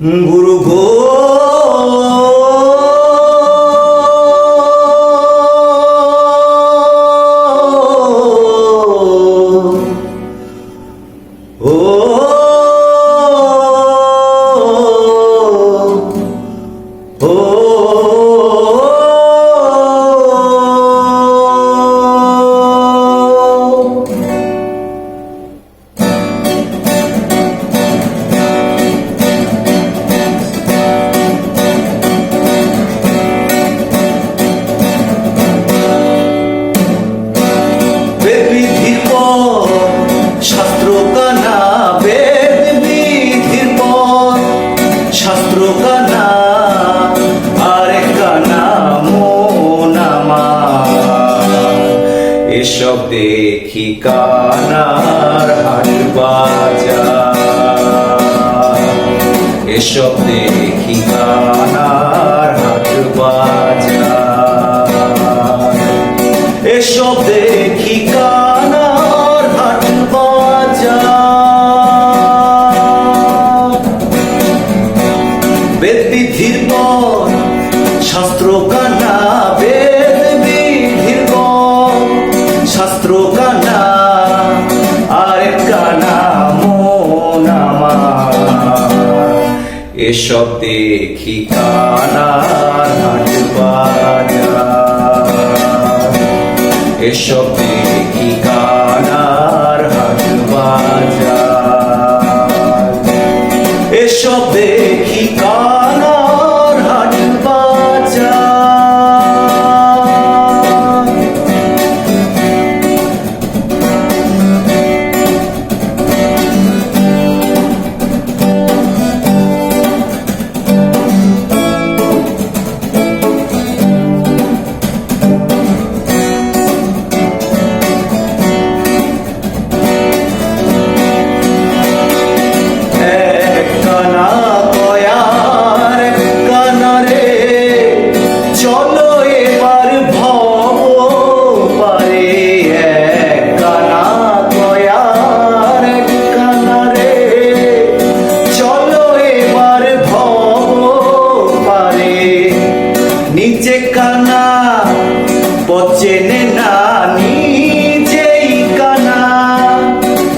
Guru সব দেখি কানার হাট বাজার। এসব দেখি এসব দেখি কানা ঘাট বাজার? এসব দেখি পথ চেনে না নিজেই কানা,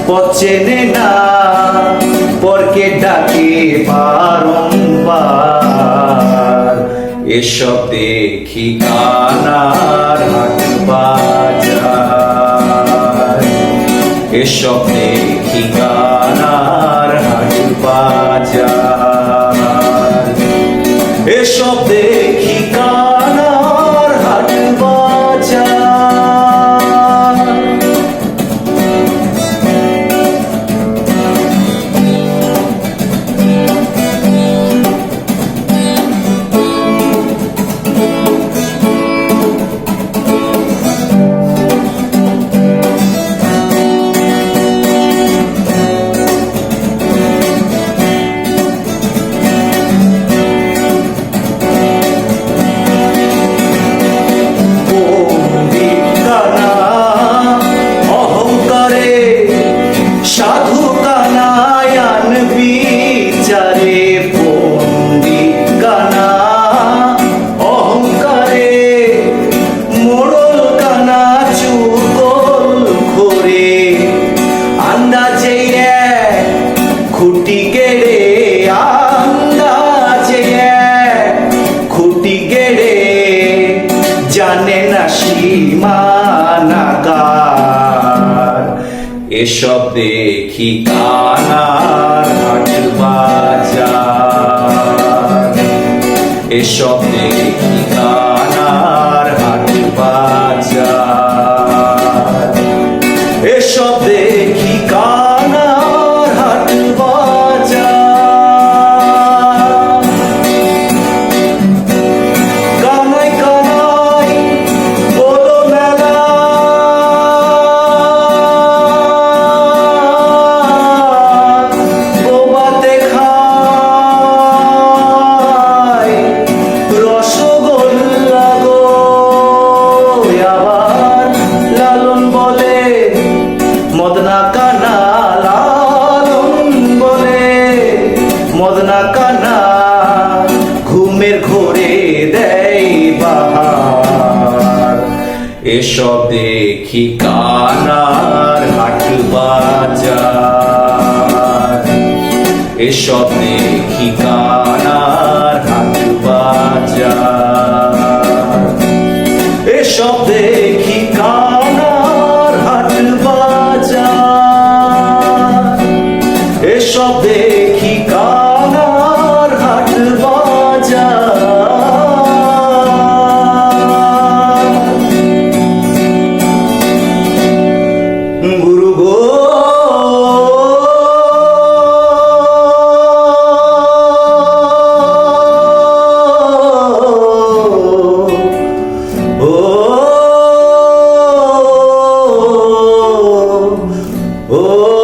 পথ চেনে না পরকে ডাকে এসব দেখি কানার হাট বাজার। এসব দেখি কানার হাট বাজার। এসব দেখি খুটি গেড়ে আন্দাজে খুটি গেড়ে জানে না সীমানাকার এসব দেখি কানার হাট বাজার। এসব দেখি কানা এসব দেখি কানার হাট বাজার। এসব দেখি কানার হাট বাজার। Oh.